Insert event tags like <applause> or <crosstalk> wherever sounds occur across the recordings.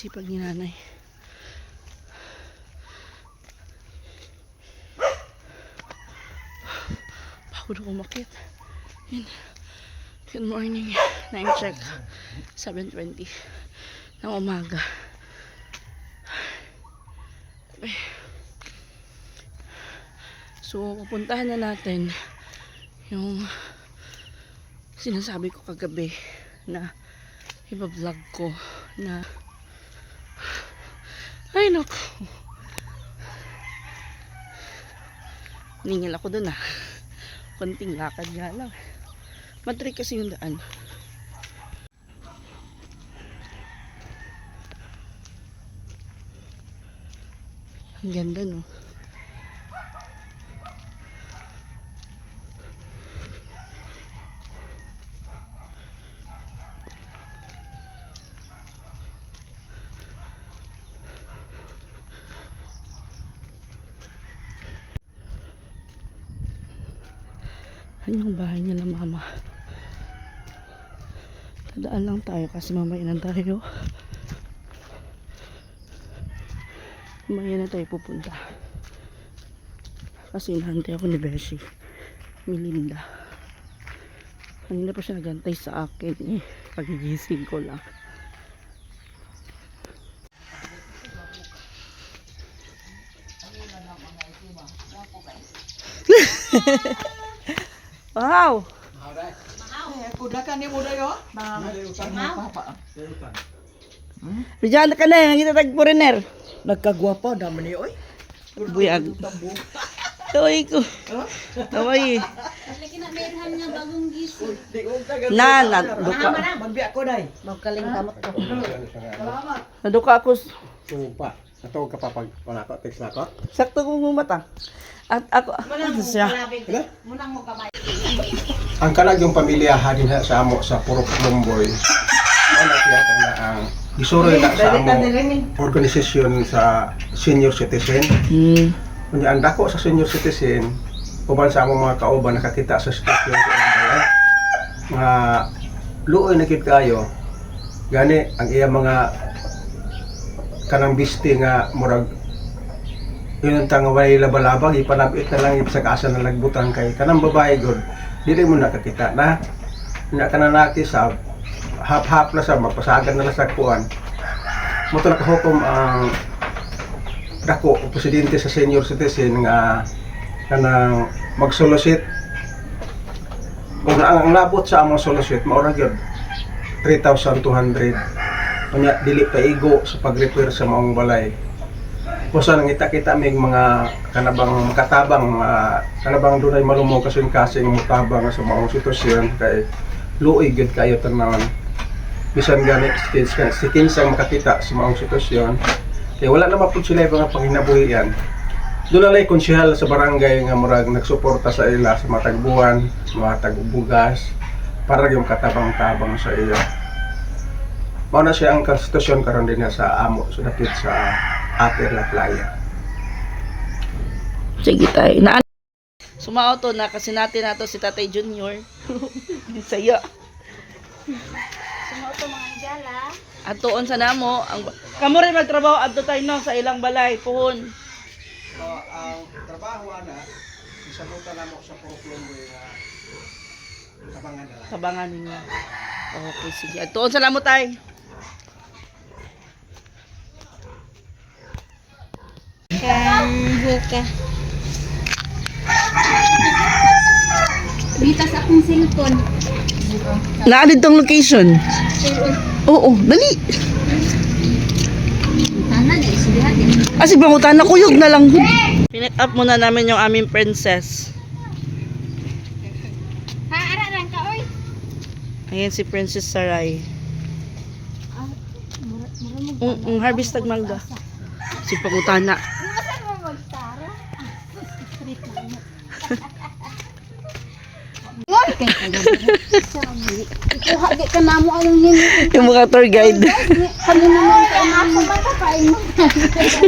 napakasipag ni nanay. Pagod ako makit. Yun. Good morning. Nine check. 7.20 ng umaga. So, pupuntahan na natin yung sinasabi ko kagabi na ibablog ko na ay, naku. Ningil ako dun ah. Kunting lakad nga lang. Matrik kasi yung daan. Ang ganda no. Ayan yung bahay nila mama. Dadaan lang tayo kasi mamaya na tayo. Mamaya na tayo pupunta. Kasi inahantay ako ni Beshi. Melinda. Kanina pa siya nagantay sa akin eh. Pagigising ko lang. Hehehehe <laughs> Wow! Rijal ka lang, kita tag foreigner. Nagkagwapa naman ni oy. Buyag. Toy ko. Taway. Na na duka. Magbi ako dai. Magkaling tamat ko. Naduka ako. Supa. Ato ka pa pag wala ko text na ko. Sakto ko mo mata. At ako, Munang ano siya? Munang mo kamay. Ang kalag yung pamilya hadin ha sa amo sa Purok Lumboy. Ano siya na ang ah, isuroy na sa amo organisasyon sa senior citizen. Mm. Kunya ang dako sa senior citizen, uban sa among mga kauban nakakita sa sitwasyon sa among nga luoy na kid kayo gani ang iya mga kanang bisti nga murag yun ang tanga walay labalabag. Ipanapit na lang ipsagasa na lagbutan kay kanang babae god dili mo nakakita na na kana nati sa hap-hap na sa mapasagan na sa kuan mo to nakahukom ang dako o presidente sa senior citizen nga kanang magsolosit kung ang, ang labot sa among solosit maura gyud 3,200 kunya dili pa paigo sa pag-repair sa maong balay Basta nangita-kita may mga kanabang katabang, uh, kanabang doon ay malumong kasing-kasing mutabang sa mga sitwasyon kay luoy gud kayo tanawon. Bisan gani stage si kinsang makakita sa mga sitwasyon. Kaya wala na mapud sila mga panginabuhian. Doon lang konsyehal sa barangay nga murag nagsuporta sa ila sa matag buwan, mga tagubugas, para yung katabang-tabang sa iyo. Mao na siya ang konstitusyon karon din sa amo sa dapit sa upper na playa. Sige tayo. Na Sumao to na kasi natin nato si Tatay Junior. <laughs> Saya. Sumao to mga anjala. Atoon sa namo ang kamo rin magtrabaho adto tayo no sa ilang balay puhon. So, ang trabaho ana isabutan namo sa Proclombo eh, nga kabangan na lang. Kabangan niya. Okay, sige. Atoon sa namo tayo. kang buka. Bitas akong cellphone. Naa tong location. Oo, oh, dali. Ah, Asi bangutan na kuyog na lang. Pinet up muna namin yung aming princess. Ha, ara lang ka oy. Ayan si Princess Sarai. Ang um, mm, um, mm, harvest tag mangga. Si pangutana. Ikuha di ka na mo anong nini. Yung mga tour guide. Kami naman ka na ako baka kain mo.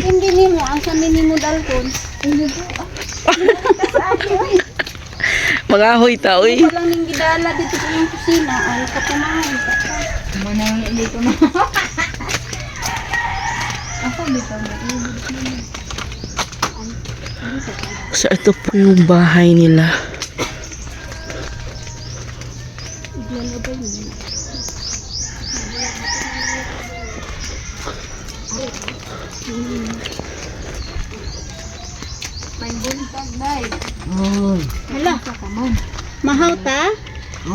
Hindi ni mo, ang sa mini mo dalton. Hindi ko. Mga hoy tao eh. Walang ning gidala dito sa yung kusina. Ano ka pa man. Manang dito na. <laughs> Ako dito na. Sa ito po yung bahay nila.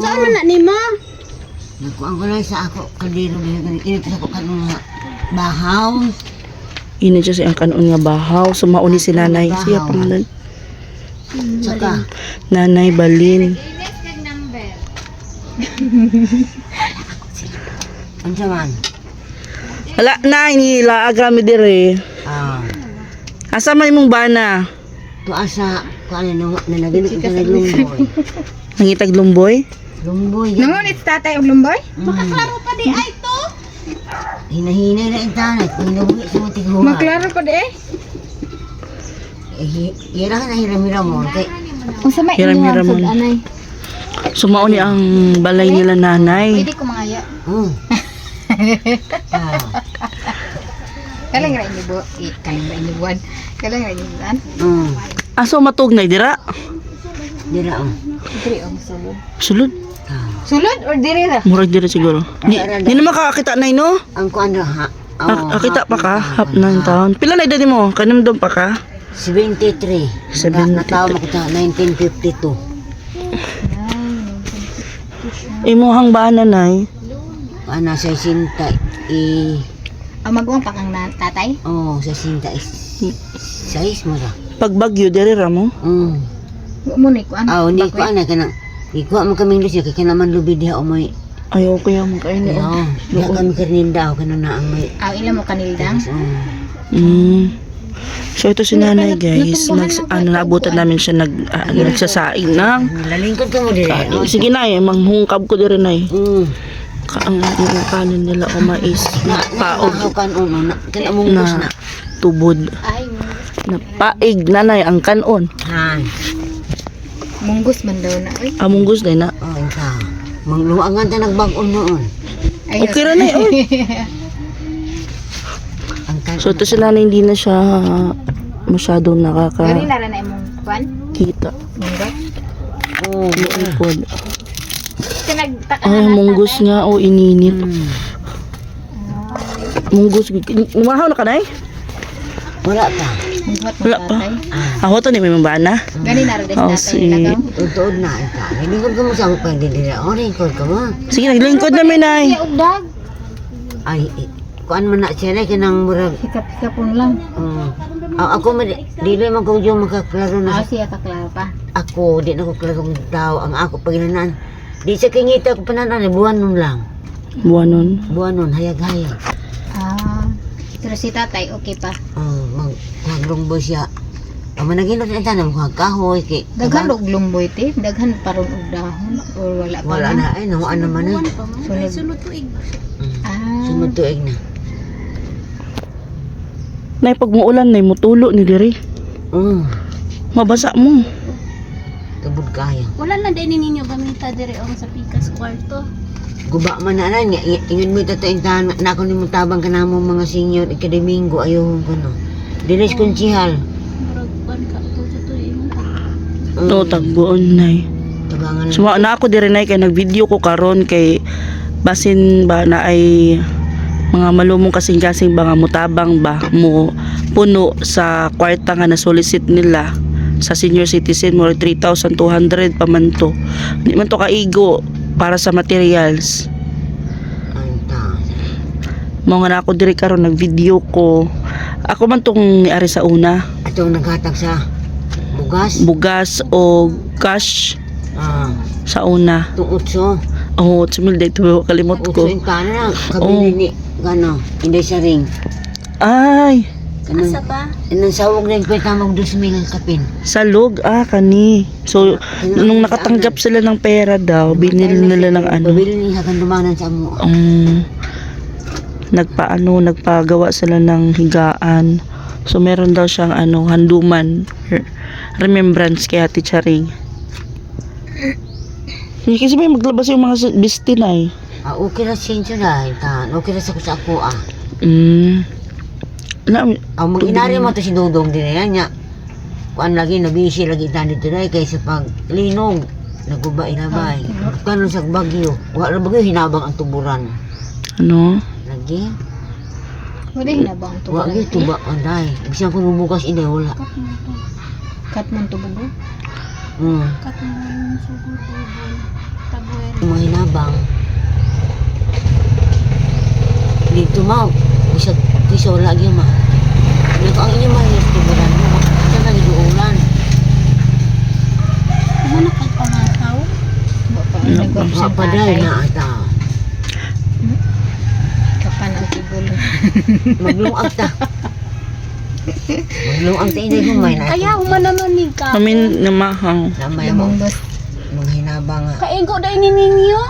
Saan man na ni mo? Nakuha ko lang sa ako kadiro ganyan init sa ko kanong nga bahaw. Ina siya ang kanon nga bahaw. Sumauni si nanay. Siya pangalan. Saka Nanay Balin. <laughs> unsa man? Hala, nay, nila agrami dire. Ah, Asa may mong bana? to asa ko ano nang nanaginip ko sa lumboy. Nangitag lumboy? Lumboy. Nangunit tatay og lumboy? Makaklaro pa di ay to. Hinahinay na internet, hinabuhi sa mga tiguha. Maklaro ko di eh. Eh, Hira na hiram-hiram mo. Kung sa may Hiram-hiram man. anay. Sumauni ang balay nila nanay. Pwede ko mangaya. oh. <laughs> ah, Kalang ra inyo bu, i- kalang ra inyo buwan. Kalang ra inyo buwan. mm. Aso matugnay dira? Dira oh. Diri ang sulod. Sulod. Ah. Sulod or diri ra? Murag dira siguro. Di, di na makakita nay no? Ang kuan ra ha. Ah, akita pa ka? Hap ng taon. Pila na edad mo? Kanim doon pa ka? 73. 73. Natawa mo ko sa 1952. Imuhang bana nay. Ana sa sinta i Ang magwang pa kang na- tatay? oh sa sinta is sais mo ra. Pag bagyo diri ra mo. Mm. Mo ni ko ano? Ah, ni ko ana kana. Ikuha mo kaming lusya kay kana man lubi diha o may Ayaw ko yung kainin. oh. Diha kami karninda o kana na ang may Aw ila mo kanildang. oh. Mm. So ito si nanay guys, nag, ano, naabutan namin siya nag, ah, nagsasaing ng Nalingkod ka mo kanin. Sige na eh, manghungkab ko din ay. Mm. Ka, ang, yung kanin nila o mais na paog Paog kan uno na kana mong na na. tubod. Ay, Na paig nanay ang kanon. Han. Munggus man daw na. Uy. Among gusto na. Oh, ita. Mangluangan ta nagbag-on noon. Ay, Okay ra na eh. oy. <laughs> Ang kan So ito si nanay hindi na siya masyadong Gari nakakakita. na ra na imong kwan? Munggo. Oh. Iipod. Kasi nagtaka Ay, munggus nga o ininit. Mm. Munggus. Lumahaw na ka nay? Wala pa. Wala pa. tatay. Ako to ni may mabana. Gani na ra din Oh, si-. Tutuod na ita. Lingkod ka mo sa akong pagdidira. O, lingkod ka mo. Sige, naglingkod na nay. Iya ugdag. Ay, i- kuan man na siya na kanang murag. Hikap-hikapon lang. Um, ako man, dili man ko yung makaklaro na Ah, siya kaklaro pa. ako, di na ko klarong tao. Ang ako paginanan. Di sa kingita ko pananan, buwan nun lang. Buwanon. Buwan nun, hayag-hayag. Ah. Pero si tatay okay pa. Oh, mag, maglong boy siya. Ang managinot na tanam ko, kahoy, kay, Daghan og lumboy te, daghan paron og dahon or wala pa. wala man? na, ay, nawa naman na. Sunod. Mm. Ah. Sunod tuig na. Nay, pag muulan, nay, mutulo ni diri. Mm, Mabasa mo. tubod kaya. Wala na din ninyo gamita dire ang sa pikas kwarto. Guba man na na, ni- i- ingon mo ito tayo na ako ni mo tabang ka na mo mga senior, ikademingo, ayaw ko no. Dinis to to imong Mm, No, tagbuon, nay. Suma na ako diri nay kay nagvideo ko karon kay basin ba na ay mga malumong kasing-kasing ba nga mutabang ba mo puno sa kwarta nga na solicit nila sa senior citizen mo 3,200 pa man to. Di man to kaigo para sa materials. Nga na ako diri karon nagvideo ko. Ako man tong niari sa una, Ato naghatag sa bugas. bugas o cash Ah, sa una. itong utso. Oh, sumil dito kalimot Utso ko. yung kana na. Kabili ni, gano, hindi sa ring. Ay, Kanang, Asa ba? Nang sawag na yung tamang 2,000 kapin. Salog, ah, kani. So, nung nakatanggap sila ng pera daw, binili nila ng ano, Babili niya sa kandumanan sa mo. um, nagpaano, nagpagawa sila ng higaan. So, meron daw siyang ano, handuman, re- remembrance kay Ate Charing. Hindi kasi may maglabas yung mga s- bisti na eh. Ah, okay na siya na. Tan. Okay na sa ko sa ako ah. Mm. Na, Ang mga inari mo to si Dudong din na yan niya. Kuan lagi nabisi lagi tani dito na kaysa pag linog. Naguba inabay. Kanon sa bagyo. Wala bagyo hinabang ang tuburan. ano? Lagi. Wala hinabang to. Wa gyud tuba anday. Bisan ko bubukas inday wala. Kat man to bugo. Hmm. Kat mo yung sugo tubo. Tabuer. Mga hinabang. Dito ma. Bisa bisa wala gyud ma. Ano ko ang inyo mahirap tuburan mo. Sa nagiduulan. Ano na kay pangataw? Ang paday na ata. Kapan ang tibulo. <laughs> Maglungag ta. Maglungag ta inday humay na. Kaya human naman ni ka. Amin namahang. Namay mo. Mga hinabang nga. Kaigo dahil ni ninyo.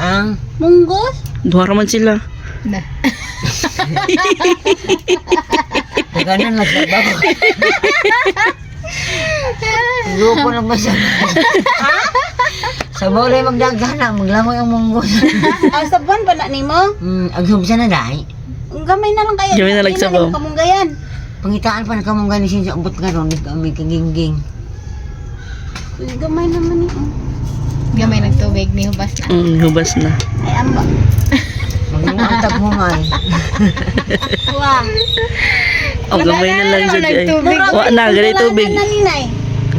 Ang Munggos. Duha raman sila. Na. <laughs> Ganun lang sa babo. Grupo na ba sa... sa bolay magdagana, maglangoy ang munggos. Ang sabon ba na nimo? Hmm, aghub sa na dahi. Ang gamay na lang kaya. Gamay na lang sabaw. nimo Kamunggayan. Pangitaan pa na kamong ganisin sa ubot nga ron, kami kagingging. Gamay naman ni. Gamay nagtubig ni hubas na. Mm, hubas na. Ay amba. Maglungag tag humay. Wa. O, gamay na lang sa di ay. Tubig. Wa na, ganito tubig.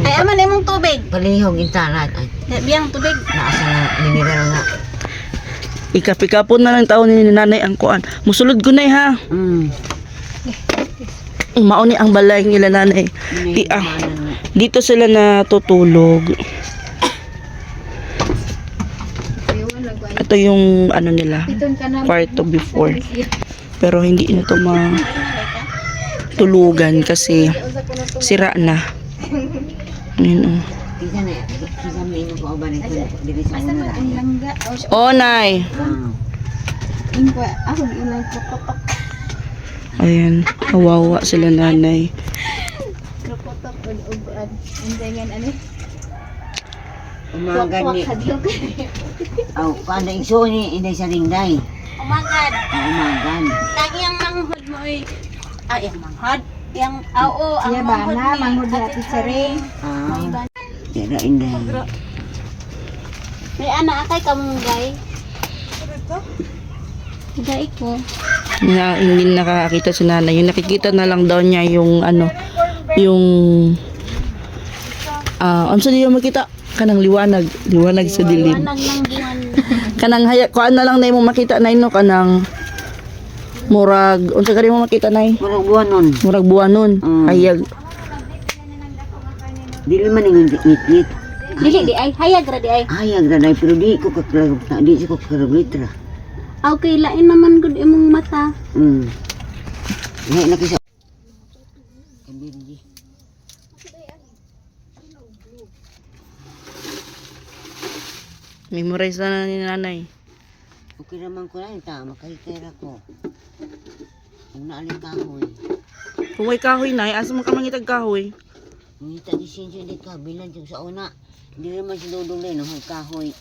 Ay aman imong tubig. Palihog intanat. Ay, Biyang tubig. naasa na mineral nga. Ikapikapon na ng taon ni nanay ang kuan. Musulod ko na ha. Hmm. Mauni ang balay nila nanay. Di, ah, dito sila natutulog. Ito yung ano nila, na. kwarto before. Pero hindi nito ma tulugan kasi sira na. Ayun, oh. Na, na dahi. Langga. Oh, nay. Ayan, kawawa sila nanay. Krokotok. Ug-ugan. Andayan ano? Umaga ni, aw, kada iso <laughs> ni, inday sa ringday. Umagad. Umagan. Lagi ang manghod mo ay ay ang manghod. Yang oo, ang ba manghod na? ni Manghod na Ate teachering. Ah, tira inday. May anak akay kamunggay. Gay ko. Na hindi nakakita si nanay. Yung nakikita na lang daw niya yung ano, yung ah, ano sa diyo makita? Kanang liwanag, liwanag sa dilim. Liwanag ng buwan. Kanang haya, kuan na lang na mo makita na no kanang murag, unsa kani mo makita nay? Murag buwan nun. Murag buwanon. Mm. Hayag. Dili man yung ngit-ngit. Dili di ay hayag ra di ay. Hayag na pero di ko kakarag na, di ko kakarag litra. Okay, lain naman gud imong mata. Hmm. Ngayon na kisa. Memorize na ni nanay. Okay naman ko na ita, makahikera ko. Kung naaling kahoy. Kung may kahoy nay, asa man ka mangitag kahoy? Ngita di sinsyo di ka, bilan yung sa una. Di naman si Dudong Leno, may kahoy.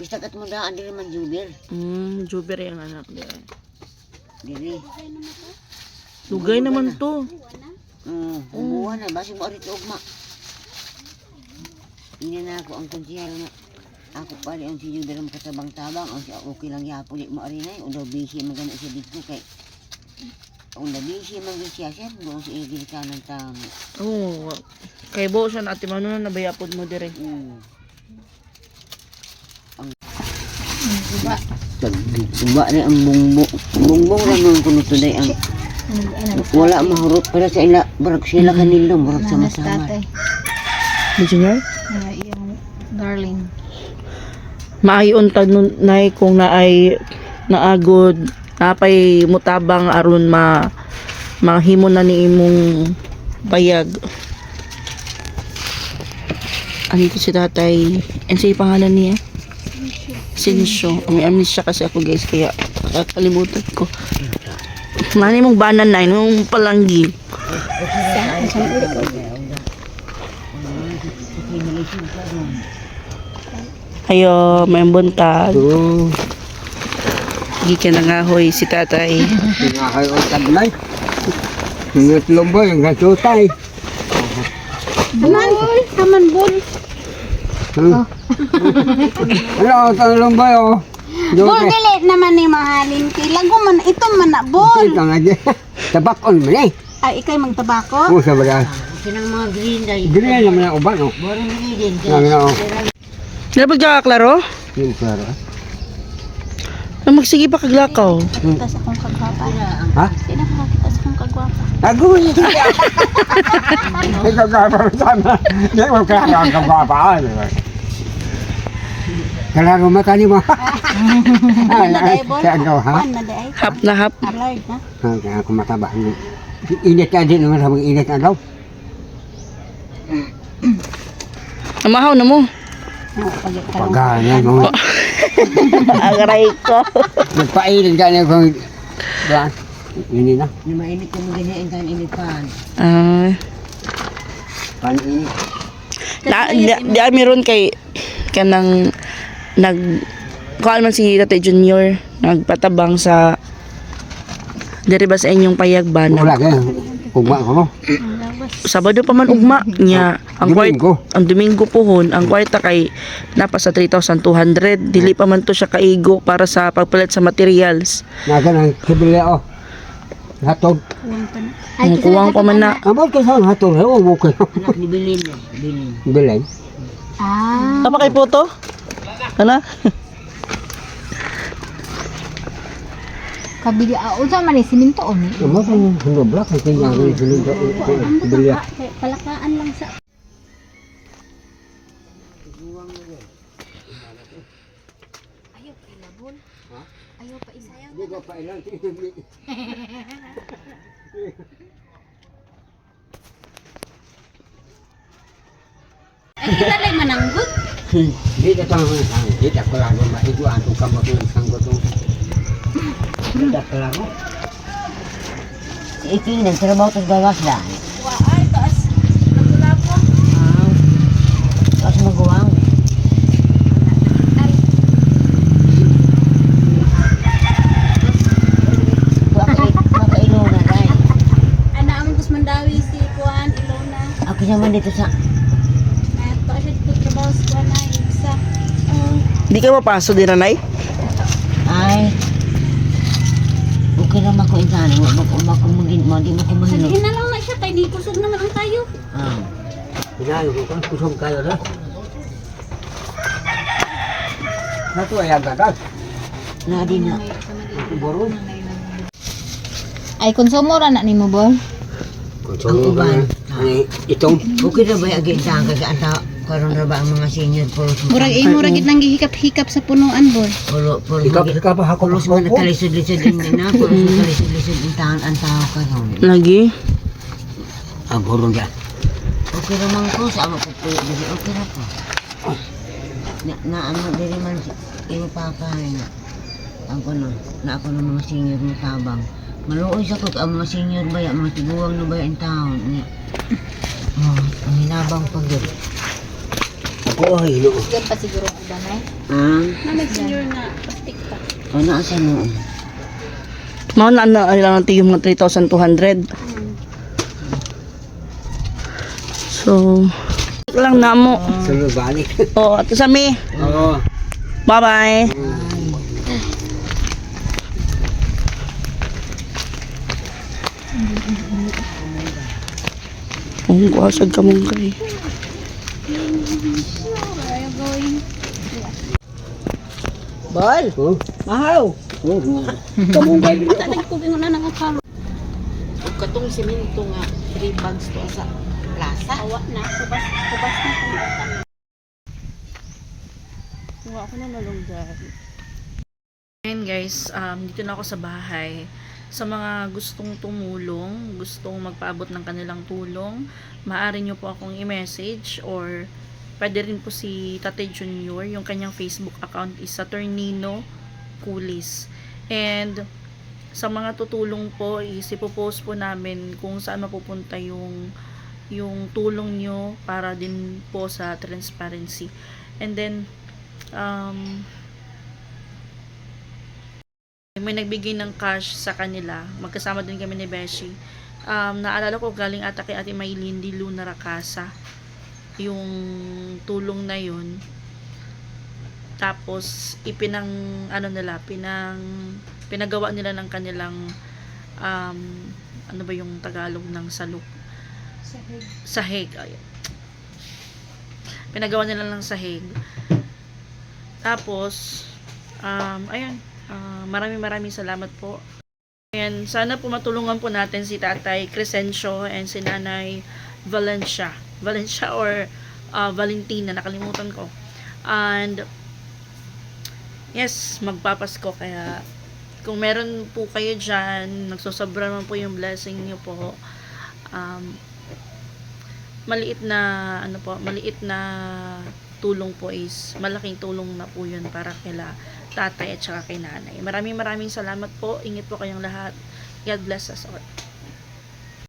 Pista kat mo daan, di naman jubir. Hmm, juber yung anak niya. Diri. Lugay naman to. Hmm, umuha na, basi mo arit ugma. Ina na ako ang kunsiyal nga. Ako pali ang si Jubir ang katabang-tabang. Ang siya okay lang yapo di mo arin ay. Udaw busy magana siya dito kay. Udaw busy man gid siya siya. Doon si Igil ka ng tamo. Oo. Kay bo siya na ati mano na nabayapod mo dire. Hmm. Ang Tagba na ang bungbong. Bungbong ra man kuno today ang wala mahurot para sa ila barag sila kanilo barag sama-sama. Tatay. Engineer? Ah, yung darling. Maayon ta nun nay kung naay naagod napay mutabang aron ma mahimo na ni imong payag. Ano ito si tatay? Ano yung pangalan niya? Sinsyo. May amnesia kasi ako guys kaya kakalimutan ko. Mani mong banan na nung palanggi. Ayo, may buntag. Oo. Gi ka na nga hoy si tatay. Nga kayo ang taglay. Sinut lumboy, ang gatutay. Taman, taman bol. Hmm. Ano ang lumboy oh? Bol, Doon dili naman ni mahalin kay lago man ito man na bol. Ito nga di. Tabakon mo eh. Ay, ikay magtabako. Kung sa baga. Kasi ng mga green day. Ganyan naman ang uban oh. Borong green din. Nga nga Napag ka klaro? Yun klaro. Na magsige pa kaglakaw. Kita sa akong kagwapa. Ha? Sino ka kita sa akong kagwapa? Ako yun. Ikaw ka pa sama. Hindi mo kaya ang kapapaan. Kalaro mata ni mo. Ano na day bol? Ano na day? Hap na hap. Alert na. Ah, Kaya ako mataba. Init ka din naman sa mga init na daw. Amahaw na mo. Oh, pagit ka lang. Pagana mo. Agaray ko. Nagpainit ka na kung... Ba? Ini na. Ni mainit ko mo ganyan ang init pan. Ah. Paninit. Na, di, di meron kay kanang nag kuan man si Tate Junior nagpatabang sa diri ba sa inyong payagban Wala ka. Kugma ko. Sabado pa man ugma niya ang kwart Domingo. ang Domingo pohon ang kwarta kay napa sa 3,200 dili pa man to siya kaigo para sa pagpalit sa materials Nasa ng kibila oh. Hatod. ang kuwang pa man na Amot ka sa hatod. Ewan mo kayo. Anak ni Bilin. Bilin. Bilay. Ah, Tama kay photo? Ana? kabili ah, unsa man ni siminto o ni? Amot ang hundo blak. Ang tingnan ko yung sunod sa kibila. Palakaan lang sa Hindi ko pa ilang. Ay, kita lang mananggut. Hindi ka tama ng sang. Hindi ka pala mo maiguan kung kamot ng sanggot ng. Hindi ka pala mo. Si Iking nagtrabaho sa gawas lang. Ay, taas. Nagula po. Ah. Tapos magawa. Makailo na dahil. Ana ang gusto mandawi si Kuan Ilona. Ako naman dito sa Ay, to siya dito trabaho sa Kuan ay isa. Um, Di ka mapaso din nanay? ay okay naman ko insan wag mo ko makumugin mo di mo ko mahilo sabihin na lang na siya kay di kusog naman ang tayo. ah Pinayo ko kan kusog kayo na. Nato ay agagas. na di na Boro. Ay konsumo ra na nimo bol. Kusog Ang uban. Ay itong okay na ba agin sa kasi anta karon ra ba ang mga senior puro Murag eh, murag gid nang gihikap-hikap sa punuan bol. puro puro ikap magi- ikap ako? Puro mga nakalisod-lisod din na puro <laughs> mga nakalisod-lisod ang taon ang tao karon Lagi. Ang boron ka. okay naman ko sa ako ko puyo dili okay ra ko na, na ano dili man iyo papay na ang kuno na ako ng mga senior mo tabang. Maluoy sa ko ang mga senior ba ya mga tiguang na ba ya ang taon niya oh ang hinabang pag yun Ako ay ino. Yan pa siguro ang danay. ah Na senior na plastic pa. o na sa mo Mao na na ay lang yung mga 3,200. So lang na mo. Sunod balik. Oh, ato sa mi. Oo. Bye-bye. Ang guwasag ka mong kay. Bal, Oh. mahaw. Oh. Kamungay dito. Tatag ko gingon na nga kamo. Ug katong simento nga 3 bags to sa plaza. Awa na kubas kubas na pangita. Kuha ako na malunggay. Ngayon guys, um, dito na ako sa bahay. Sa mga gustong tumulong, gustong magpaabot ng kanilang tulong, maaari nyo po akong i-message or pwede rin po si Tate Junior, yung kanyang Facebook account is Saturnino Kulis. And sa mga tutulong po, is ipopost po namin kung saan mapupunta yung yung tulong nyo para din po sa transparency. And then, um, may nagbigay ng cash sa kanila. Magkasama din kami ni Beshi. um, naalala ko galing ata kay Ate Maylin di Luna Rakasa yung tulong na yun tapos ipinang ano nila pinang pinagawa nila ng kanilang um, ano ba yung Tagalog ng saluk Sahig. sahig ayun. pinagawa nila ng sahig tapos um, ayun ah, maraming maraming salamat po Ayan, sana po matulungan po natin si Tatay Crescencio and si Nanay Valencia. Valencia or ah, Valentina, nakalimutan ko. And, yes, magpapasko. Kaya, kung meron po kayo dyan, nagsosobra naman po yung blessing niyo po. Um, maliit na, ano po, maliit na tulong po is, malaking tulong na po yun para kila tatay at saka kay nanay. Maraming maraming salamat po. Ingat po kayong lahat. God bless us all.